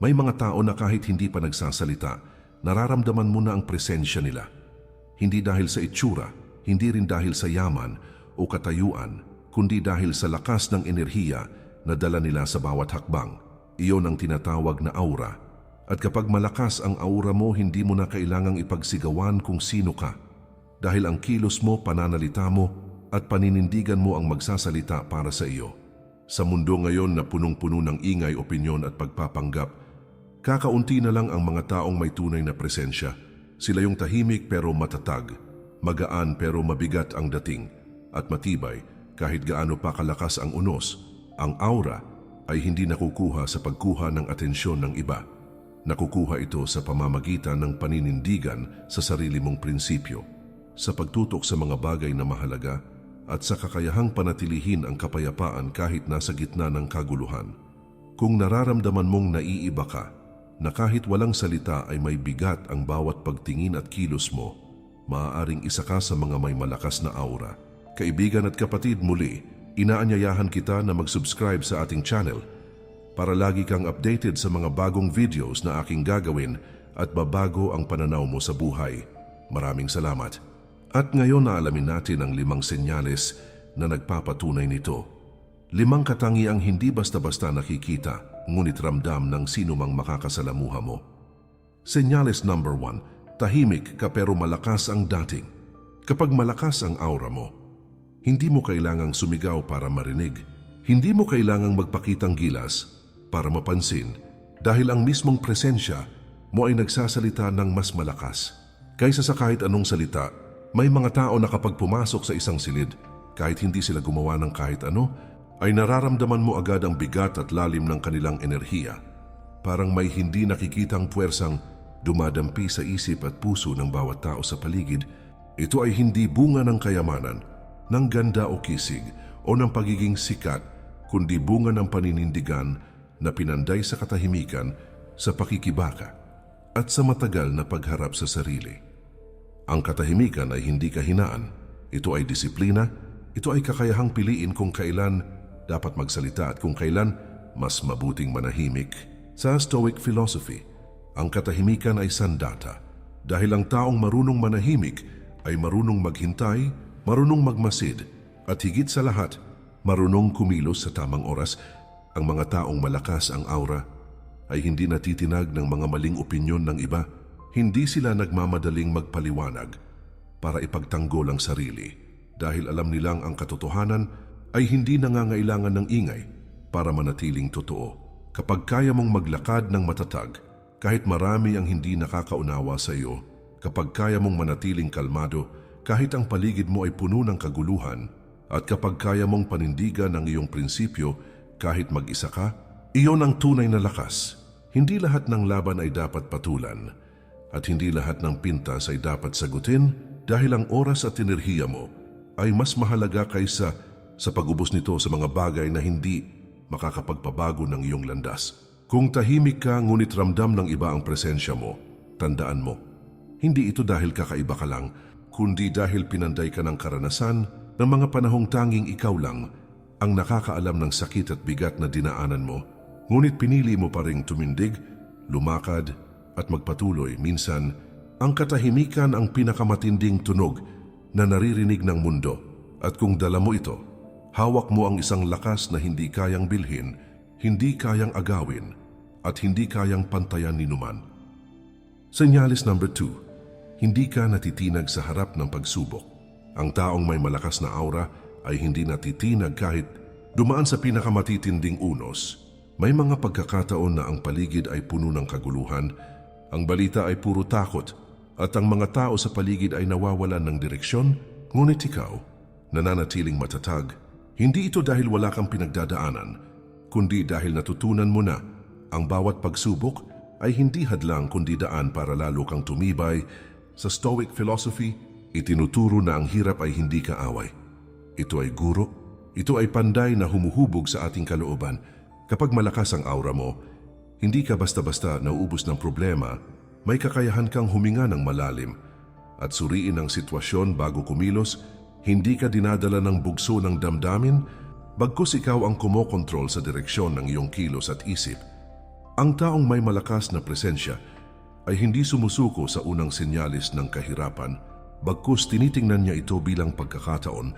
May mga tao na kahit hindi pa nagsasalita, nararamdaman mo na ang presensya nila. Hindi dahil sa itsura, hindi rin dahil sa yaman o katayuan, kundi dahil sa lakas ng enerhiya na dala nila sa bawat hakbang. Iyon ang tinatawag na aura. At kapag malakas ang aura mo, hindi mo na kailangang ipagsigawan kung sino ka. Dahil ang kilos mo, pananalita mo, at paninindigan mo ang magsasalita para sa iyo. Sa mundo ngayon na punong-puno ng ingay, opinyon at pagpapanggap, kakaunti na lang ang mga taong may tunay na presensya. Sila yung tahimik pero matatag, magaan pero mabigat ang dating, at matibay kahit gaano pa kalakas ang unos. Ang aura ay hindi nakukuha sa pagkuha ng atensyon ng iba. Nakukuha ito sa pamamagitan ng paninindigan sa sarili mong prinsipyo, sa pagtutok sa mga bagay na mahalaga, at sa kakayahang panatilihin ang kapayapaan kahit nasa gitna ng kaguluhan. Kung nararamdaman mong naiiba ka, na kahit walang salita ay may bigat ang bawat pagtingin at kilos mo, maaaring isa ka sa mga may malakas na aura. Kaibigan at kapatid muli, inaanyayahan kita na mag-subscribe sa ating channel para lagi kang updated sa mga bagong videos na aking gagawin at babago ang pananaw mo sa buhay. Maraming salamat. At ngayon na alamin natin ang limang senyales na nagpapatunay nito. Limang katangiang hindi basta-basta nakikita, ngunit ramdam ng sino mang makakasalamuha mo. Senyales number one, tahimik ka pero malakas ang dating. Kapag malakas ang aura mo, hindi mo kailangang sumigaw para marinig. Hindi mo kailangang magpakitang gilas para mapansin dahil ang mismong presensya mo ay nagsasalita ng mas malakas. Kaysa sa kahit anong salita, may mga tao na kapag pumasok sa isang silid, kahit hindi sila gumawa ng kahit ano, ay nararamdaman mo agad ang bigat at lalim ng kanilang enerhiya. Parang may hindi nakikitang puwersang dumadampi sa isip at puso ng bawat tao sa paligid. Ito ay hindi bunga ng kayamanan, ng ganda o kisig, o ng pagiging sikat, kundi bunga ng paninindigan na pinanday sa katahimikan, sa pakikibaka, at sa matagal na pagharap sa sarili. Ang katahimikan ay hindi kahinaan. Ito ay disiplina, ito ay kakayahang piliin kung kailan dapat magsalita at kung kailan mas mabuting manahimik. Sa Stoic philosophy, ang katahimikan ay sandata dahil ang taong marunong manahimik ay marunong maghintay, marunong magmasid, at higit sa lahat, marunong kumilos sa tamang oras. Ang mga taong malakas ang aura ay hindi natitinag ng mga maling opinyon ng iba. Hindi sila nagmamadaling magpaliwanag para ipagtanggol ang sarili dahil alam nilang ang katotohanan ay hindi nangangailangan ng ingay para manatiling totoo. Kapag kaya mong maglakad ng matatag, kahit marami ang hindi nakakaunawa sa iyo, kapag kaya mong manatiling kalmado, kahit ang paligid mo ay puno ng kaguluhan, at kapag kaya mong panindigan ang iyong prinsipyo kahit mag-isa ka, iyon ang tunay na lakas. Hindi lahat ng laban ay dapat patulan, at hindi lahat ng pintas ay dapat sagutin dahil ang oras at enerhiya mo ay mas mahalaga kaysa sa pagubos nito sa mga bagay na hindi makakapagpabago ng iyong landas. Kung tahimik ka ngunit ramdam ng iba ang presensya mo, tandaan mo, hindi ito dahil kakaiba ka lang, kundi dahil pinanday ka ng karanasan ng mga panahong tanging ikaw lang ang nakakaalam ng sakit at bigat na dinaanan mo, ngunit pinili mo pa ring tumindig, lumakad at magpatuloy. Minsan, ang katahimikan ang pinakamatinding tunog na naririnig ng mundo at kung dala mo ito, hawak mo ang isang lakas na hindi kayang bilhin, hindi kayang agawin, at hindi kayang pantayan ni numan. Senyalis number two, hindi ka natitinag sa harap ng pagsubok. Ang taong may malakas na aura ay hindi natitinag kahit dumaan sa pinakamatitinding unos. May mga pagkakataon na ang paligid ay puno ng kaguluhan, ang balita ay puro takot, at ang mga tao sa paligid ay nawawalan ng direksyon, ngunit ikaw, nananatiling matatag, hindi ito dahil wala kang pinagdadaanan, kundi dahil natutunan mo na ang bawat pagsubok ay hindi hadlang kundi daan para lalo kang tumibay. Sa Stoic philosophy, itinuturo na ang hirap ay hindi kaaway. Ito ay guro, ito ay panday na humuhubog sa ating kalooban. Kapag malakas ang aura mo, hindi ka basta-basta nauubos ng problema, may kakayahan kang huminga ng malalim at suriin ang sitwasyon bago kumilos, hindi ka dinadala ng bugso ng damdamin, bagkus ikaw ang kumokontrol sa direksyon ng iyong kilos at isip. Ang taong may malakas na presensya ay hindi sumusuko sa unang sinyalis ng kahirapan, bagkus tinitingnan niya ito bilang pagkakataon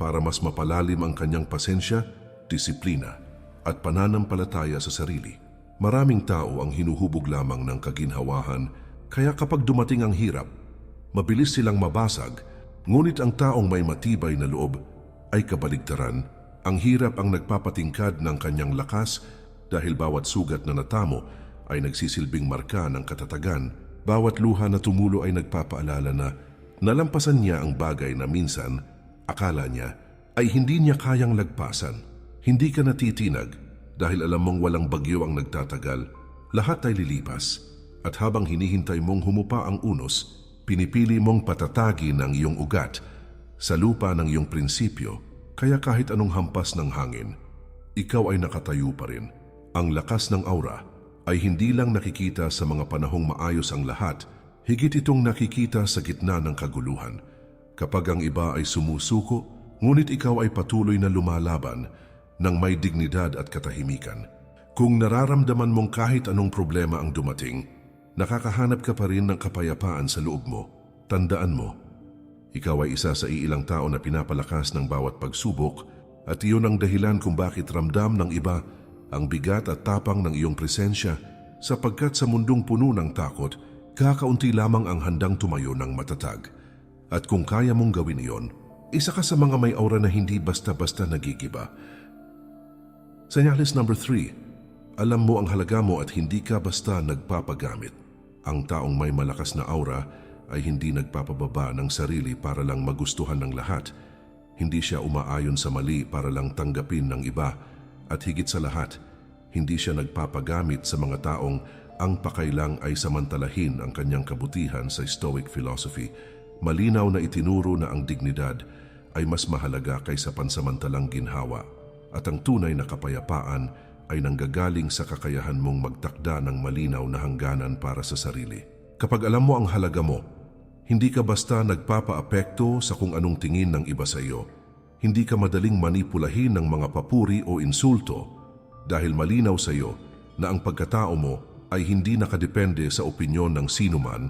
para mas mapalalim ang kanyang pasensya, disiplina at pananampalataya sa sarili. Maraming tao ang hinuhubog lamang ng kaginhawahan, kaya kapag dumating ang hirap, mabilis silang mabasag, ngunit ang taong may matibay na loob ay kabaligtaran. Ang hirap ang nagpapatingkad ng kanyang lakas dahil bawat sugat na natamo ay nagsisilbing marka ng katatagan. Bawat luha na tumulo ay nagpapaalala na nalampasan niya ang bagay na minsan akala niya ay hindi niya kayang lagpasan. Hindi ka natitinag dahil alam mong walang bagyo ang nagtatagal. Lahat ay lilipas at habang hinihintay mong humupa ang unos, pinipili mong patatagin ang iyong ugat sa lupa ng iyong prinsipyo. Kaya kahit anong hampas ng hangin, ikaw ay nakatayo pa rin. Ang lakas ng aura ay hindi lang nakikita sa mga panahong maayos ang lahat, higit itong nakikita sa gitna ng kaguluhan. Kapag ang iba ay sumusuko, ngunit ikaw ay patuloy na lumalaban ng may dignidad at katahimikan. Kung nararamdaman mong kahit anong problema ang dumating, nakakahanap ka pa rin ng kapayapaan sa loob mo. Tandaan mo, ikaw ay isa sa iilang tao na pinapalakas ng bawat pagsubok at iyon ang dahilan kung bakit ramdam ng iba ang bigat at tapang ng iyong presensya sapagkat sa mundong puno ng takot, kakaunti lamang ang handang tumayo ng matatag. At kung kaya mong gawin iyon, isa ka sa mga may aura na hindi basta-basta nagigiba. Senyales number 3, alam mo ang halaga mo at hindi ka basta nagpapagamit. Ang taong may malakas na aura ay hindi nagpapababa ng sarili para lang magustuhan ng lahat. Hindi siya umaayon sa mali para lang tanggapin ng iba. At higit sa lahat, hindi siya nagpapagamit sa mga taong ang pakailang ay samantalahin ang kanyang kabutihan sa Stoic philosophy. Malinaw na itinuro na ang dignidad ay mas mahalaga kaysa pansamantalang ginhawa at ang tunay na kapayapaan ay nanggagaling sa kakayahan mong magtakda ng malinaw na hangganan para sa sarili. Kapag alam mo ang halaga mo, hindi ka basta nagpapaapekto sa kung anong tingin ng iba sa iyo. Hindi ka madaling manipulahin ng mga papuri o insulto dahil malinaw sa iyo na ang pagkatao mo ay hindi nakadepende sa opinyon ng sinuman.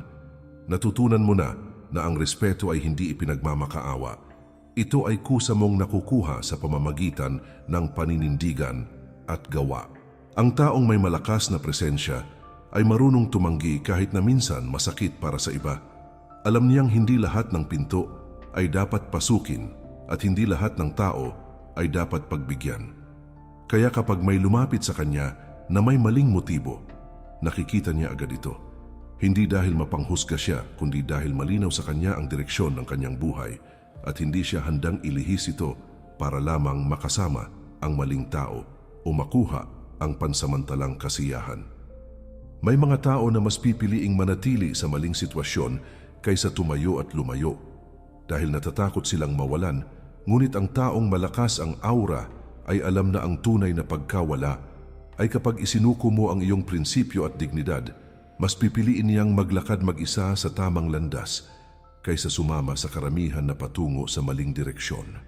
Natutunan mo na na ang respeto ay hindi ipinagmamakaawa. Ito ay kusa mong nakukuha sa pamamagitan ng paninindigan at gawa. Ang taong may malakas na presensya ay marunong tumanggi kahit na minsan masakit para sa iba. Alam niyang hindi lahat ng pinto ay dapat pasukin at hindi lahat ng tao ay dapat pagbigyan. Kaya kapag may lumapit sa kanya na may maling motibo, nakikita niya agad ito. Hindi dahil mapanghusga siya, kundi dahil malinaw sa kanya ang direksyon ng kanyang buhay at hindi siya handang ilihis ito para lamang makasama ang maling tao o makuha ang pansamantalang kasiyahan. May mga tao na mas pipiliing manatili sa maling sitwasyon kaysa tumayo at lumayo dahil natatakot silang mawalan, ngunit ang taong malakas ang aura ay alam na ang tunay na pagkawala ay kapag isinuko mo ang iyong prinsipyo at dignidad, mas pipiliin niyang maglakad mag-isa sa tamang landas kaysa sumama sa karamihan na patungo sa maling direksyon.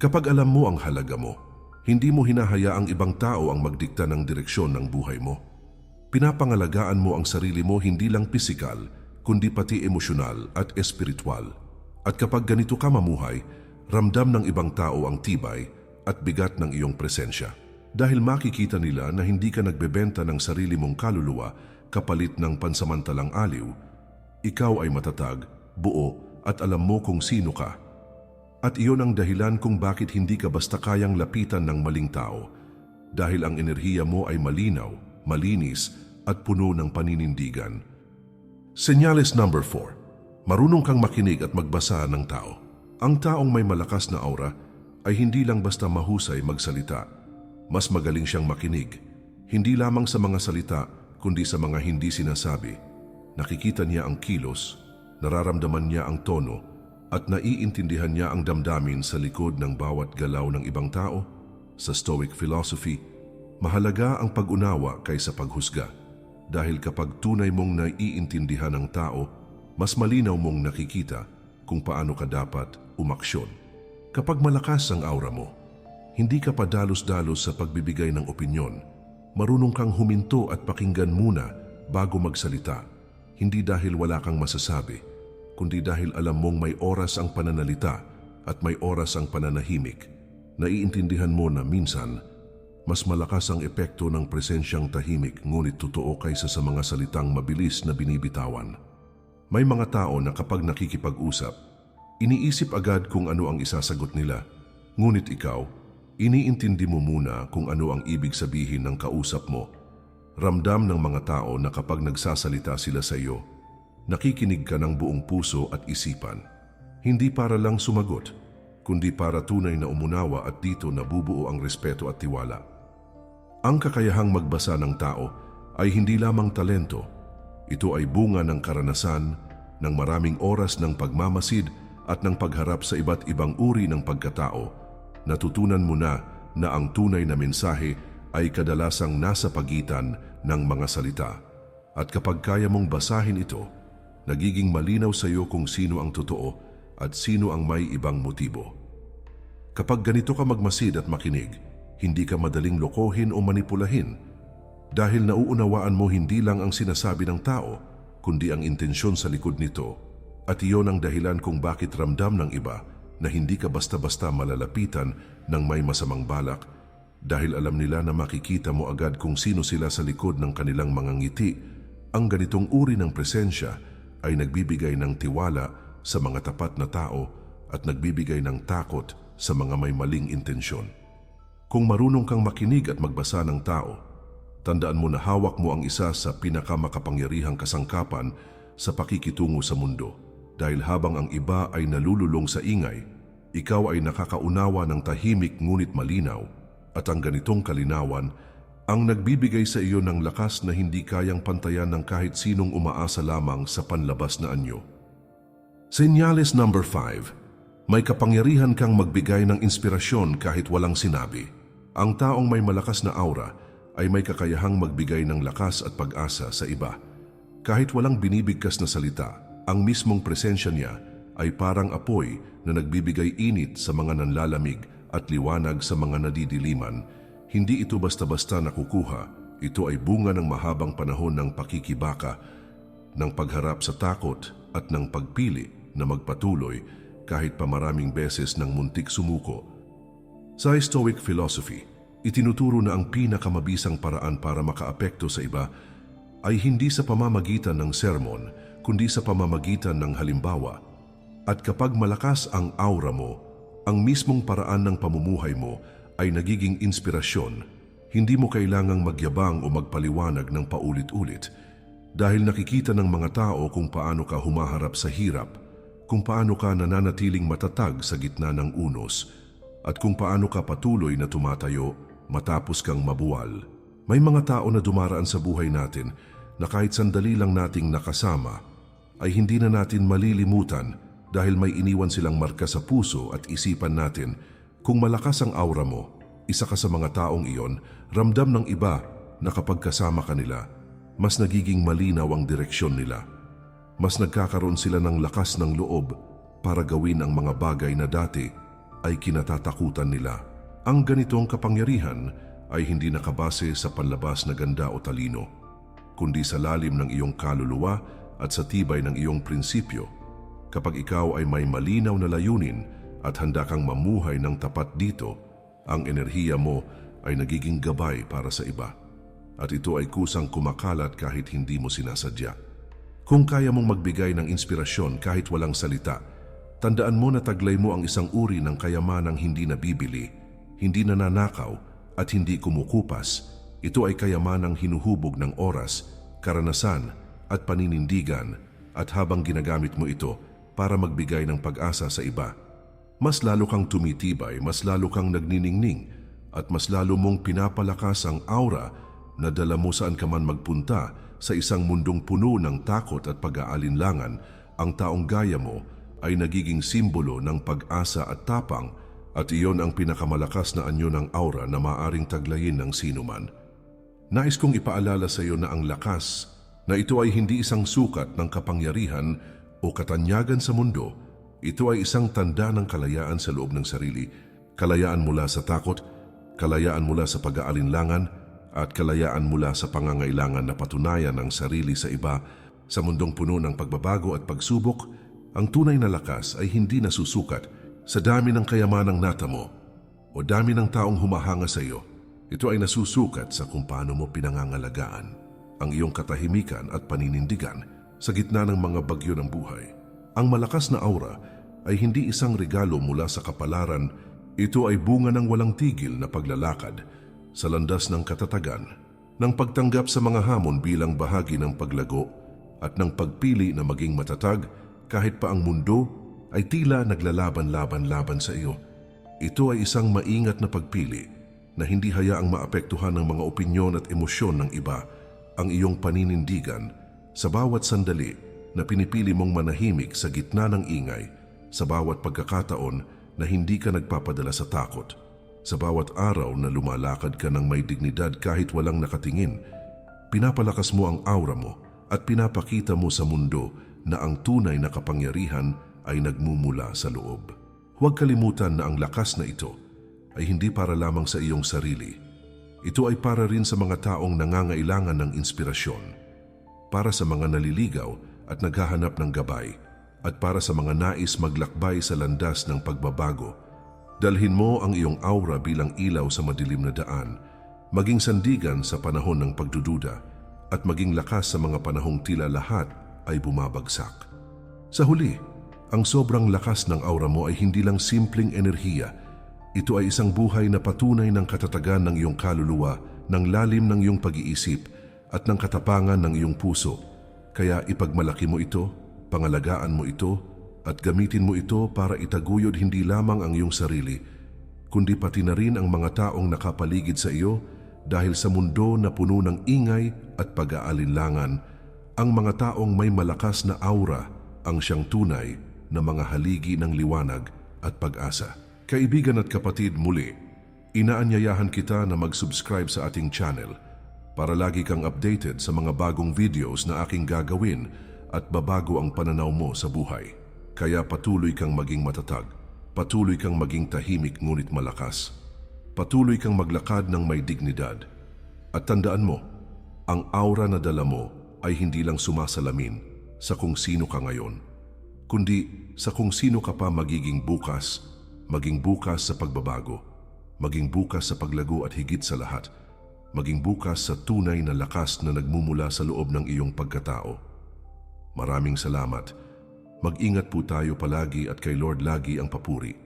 Kapag alam mo ang halaga mo, hindi mo hinahayaang ibang tao ang magdikta ng direksyon ng buhay mo. Pinapangalagaan mo ang sarili mo hindi lang pisikal, kundi pati emosyonal at espiritual. At kapag ganito ka mamuhay, ramdam ng ibang tao ang tibay at bigat ng iyong presensya. Dahil makikita nila na hindi ka nagbebenta ng sarili mong kaluluwa kapalit ng pansamantalang aliw, ikaw ay matatag buo at alam mo kung sino ka. At iyon ang dahilan kung bakit hindi ka basta kayang lapitan ng maling tao dahil ang enerhiya mo ay malinaw, malinis at puno ng paninindigan. Senyales number 4. Marunong kang makinig at magbasa ng tao. Ang taong may malakas na aura ay hindi lang basta mahusay magsalita. Mas magaling siyang makinig, hindi lamang sa mga salita kundi sa mga hindi sinasabi. Nakikita niya ang kilos, Nararamdaman niya ang tono at naiintindihan niya ang damdamin sa likod ng bawat galaw ng ibang tao. Sa Stoic philosophy, mahalaga ang pag-unawa kaysa paghusga dahil kapag tunay mong naiintindihan ng tao, mas malinaw mong nakikita kung paano ka dapat umaksyon. Kapag malakas ang aura mo, hindi ka padalos-dalos sa pagbibigay ng opinyon, marunong kang huminto at pakinggan muna bago magsalita. Hindi dahil wala kang masasabi, kundi dahil alam mong may oras ang pananalita at may oras ang pananahimik. Naiintindihan mo na minsan, mas malakas ang epekto ng presensyang tahimik ngunit totoo kaysa sa mga salitang mabilis na binibitawan. May mga tao na kapag nakikipag-usap, iniisip agad kung ano ang isasagot nila. Ngunit ikaw, iniintindi mo muna kung ano ang ibig sabihin ng kausap mo. Ramdam ng mga tao na kapag nagsasalita sila sa iyo, nakikinig ka ng buong puso at isipan. Hindi para lang sumagot, kundi para tunay na umunawa at dito nabubuo ang respeto at tiwala. Ang kakayahang magbasa ng tao ay hindi lamang talento. Ito ay bunga ng karanasan, ng maraming oras ng pagmamasid at ng pagharap sa iba't ibang uri ng pagkatao. Natutunan mo na na ang tunay na mensahe ay kadalasang nasa pagitan ng mga salita. At kapag kaya mong basahin ito, nagiging malinaw sa iyo kung sino ang totoo at sino ang may ibang motibo. Kapag ganito ka magmasid at makinig, hindi ka madaling lokohin o manipulahin dahil nauunawaan mo hindi lang ang sinasabi ng tao, kundi ang intensyon sa likod nito. At iyon ang dahilan kung bakit ramdam ng iba na hindi ka basta-basta malalapitan ng may masamang balak dahil alam nila na makikita mo agad kung sino sila sa likod ng kanilang mga ngiti. Ang ganitong uri ng presensya ay nagbibigay ng tiwala sa mga tapat na tao at nagbibigay ng takot sa mga may maling intensyon. Kung marunong kang makinig at magbasa ng tao, tandaan mo na hawak mo ang isa sa pinakamakapangyarihang kasangkapan sa pakikitungo sa mundo. Dahil habang ang iba ay nalululong sa ingay, ikaw ay nakakaunawa ng tahimik ngunit malinaw at ang ganitong kalinawan ang nagbibigay sa iyo ng lakas na hindi kayang pantayan ng kahit sinong umaasa lamang sa panlabas na anyo. Senyales number 5. May kapangyarihan kang magbigay ng inspirasyon kahit walang sinabi. Ang taong may malakas na aura ay may kakayahang magbigay ng lakas at pag-asa sa iba. Kahit walang binibigkas na salita, ang mismong presensya niya ay parang apoy na nagbibigay init sa mga nanlalamig at liwanag sa mga nadidiliman. Hindi ito basta-basta nakukuha, ito ay bunga ng mahabang panahon ng pakikibaka, ng pagharap sa takot at ng pagpili na magpatuloy kahit pa maraming beses ng muntik sumuko. Sa Stoic philosophy, itinuturo na ang pinakamabisang paraan para makaapekto sa iba ay hindi sa pamamagitan ng sermon, kundi sa pamamagitan ng halimbawa. At kapag malakas ang aura mo, ang mismong paraan ng pamumuhay mo ay nagiging inspirasyon. Hindi mo kailangang magyabang o magpaliwanag ng paulit-ulit dahil nakikita ng mga tao kung paano ka humaharap sa hirap, kung paano ka nananatiling matatag sa gitna ng unos, at kung paano ka patuloy na tumatayo matapos kang mabuwal. May mga tao na dumaraan sa buhay natin na kahit sandali lang nating nakasama, ay hindi na natin malilimutan dahil may iniwan silang marka sa puso at isipan natin kung malakas ang aura mo, isa ka sa mga taong iyon, ramdam ng iba na kapag kasama ka nila, mas nagiging malinaw ang direksyon nila mas nagkakaroon sila ng lakas ng loob para gawin ang mga bagay na dati ay kinatatakutan nila. Ang ganitong kapangyarihan ay hindi nakabase sa panlabas na ganda o talino, kundi sa lalim ng iyong kaluluwa at sa tibay ng iyong prinsipyo. Kapag ikaw ay may malinaw na layunin at handa kang mamuhay ng tapat dito, ang enerhiya mo ay nagiging gabay para sa iba. At ito ay kusang kumakalat kahit hindi mo sinasadya. Kung kaya mong magbigay ng inspirasyon kahit walang salita, tandaan mo na taglay mo ang isang uri ng kayamanang hindi nabibili, hindi nananakaw at hindi kumukupas. Ito ay kayamanang hinuhubog ng oras, karanasan at paninindigan at habang ginagamit mo ito para magbigay ng pag-asa sa iba, mas lalo kang tumitibay, mas lalo kang nagniningning at mas lalo mong pinapalakas ang aura na dala mo saan ka man magpunta sa isang mundong puno ng takot at pag-aalinlangan, ang taong gaya mo ay nagiging simbolo ng pag-asa at tapang at iyon ang pinakamalakas na anyo ng aura na maaring taglayin ng sinuman. Nais kong ipaalala sa iyo na ang lakas na ito ay hindi isang sukat ng kapangyarihan o katanyagan sa mundo. Ito ay isang tanda ng kalayaan sa loob ng sarili, kalayaan mula sa takot, kalayaan mula sa pag-aalinlangan, at kalayaan mula sa pangangailangan na patunayan ang sarili sa iba sa mundong puno ng pagbabago at pagsubok, ang tunay na lakas ay hindi nasusukat sa dami ng kayamanang natamo o dami ng taong humahanga sa iyo. Ito ay nasusukat sa kung paano mo pinangangalagaan ang iyong katahimikan at paninindigan sa gitna ng mga bagyo ng buhay. Ang malakas na aura ay hindi isang regalo mula sa kapalaran, ito ay bunga ng walang tigil na paglalakad sa landas ng katatagan, ng pagtanggap sa mga hamon bilang bahagi ng paglago at ng pagpili na maging matatag kahit pa ang mundo ay tila naglalaban-laban-laban sa iyo. Ito ay isang maingat na pagpili na hindi hayaang maapektuhan ng mga opinyon at emosyon ng iba ang iyong paninindigan sa bawat sandali na pinipili mong manahimik sa gitna ng ingay, sa bawat pagkakataon na hindi ka nagpapadala sa takot, sa bawat araw na lumalakad ka ng may dignidad kahit walang nakatingin, pinapalakas mo ang aura mo at pinapakita mo sa mundo na ang tunay na kapangyarihan ay nagmumula sa loob. Huwag kalimutan na ang lakas na ito ay hindi para lamang sa iyong sarili. Ito ay para rin sa mga taong nangangailangan ng inspirasyon, para sa mga naliligaw at naghahanap ng gabay, at para sa mga nais maglakbay sa landas ng pagbabago. Dalhin mo ang iyong aura bilang ilaw sa madilim na daan, maging sandigan sa panahon ng pagdududa, at maging lakas sa mga panahong tila lahat ay bumabagsak. Sa huli, ang sobrang lakas ng aura mo ay hindi lang simpleng enerhiya, ito ay isang buhay na patunay ng katatagan ng iyong kaluluwa, ng lalim ng iyong pag-iisip at ng katapangan ng iyong puso. Kaya ipagmalaki mo ito, pangalagaan mo ito, at gamitin mo ito para itaguyod hindi lamang ang iyong sarili, kundi pati na rin ang mga taong nakapaligid sa iyo dahil sa mundo na puno ng ingay at pag-aalinlangan, ang mga taong may malakas na aura ang siyang tunay na mga haligi ng liwanag at pag-asa. Kaibigan at kapatid muli, inaanyayahan kita na mag-subscribe sa ating channel para lagi kang updated sa mga bagong videos na aking gagawin at babago ang pananaw mo sa buhay. Kaya patuloy kang maging matatag, patuloy kang maging tahimik ngunit malakas, patuloy kang maglakad ng may dignidad. At tandaan mo, ang aura na dala mo ay hindi lang sumasalamin sa kung sino ka ngayon, kundi sa kung sino ka pa magiging bukas maging bukas sa pagbabago, maging bukas sa paglago at higit sa lahat, maging bukas sa tunay na lakas na nagmumula sa loob ng iyong pagkatao. Maraming salamat. Mag-ingat po tayo palagi at kay Lord lagi ang papuri.